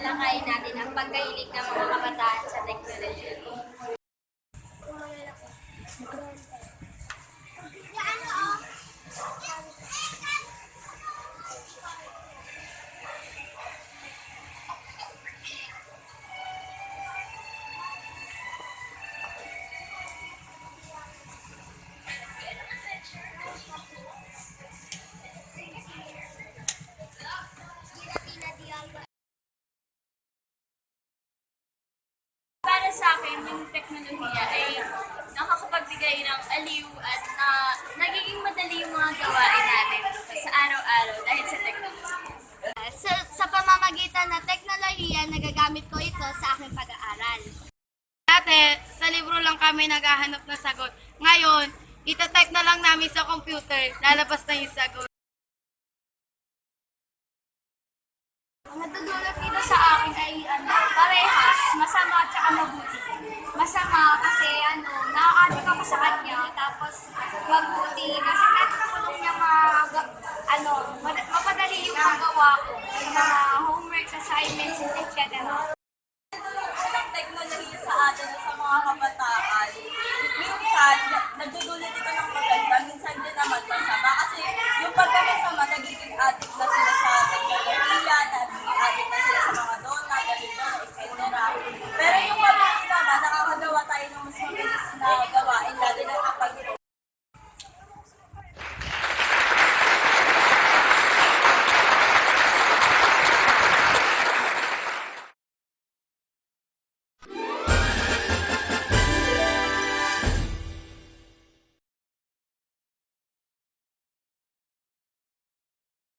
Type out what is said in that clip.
talakayin natin ang pagkahilig ng mga kabataan sa teknolohiya. Para sa akin, yung teknolohiya ay nakakapagbigay ng aliw at na nagiging madali yung mga gawain natin sa araw-araw dahil sa teknolohiya. Sa, sa pamamagitan ng teknolohiya, nagagamit ko ito sa aking pag-aaral. Dati, sa libro lang kami naghahanap ng sagot. Ngayon, itatype na lang namin sa computer, lalabas na yung sagot. Ang natutulog dito sa akin ay ano, sa kanya, tapos mabuti kasi natutulong niya mag, ano, mapadali yung magawa ko, yung mga homeworks, assignments, and things like that. Ang technology sa atin sa mga kabataan, minsan,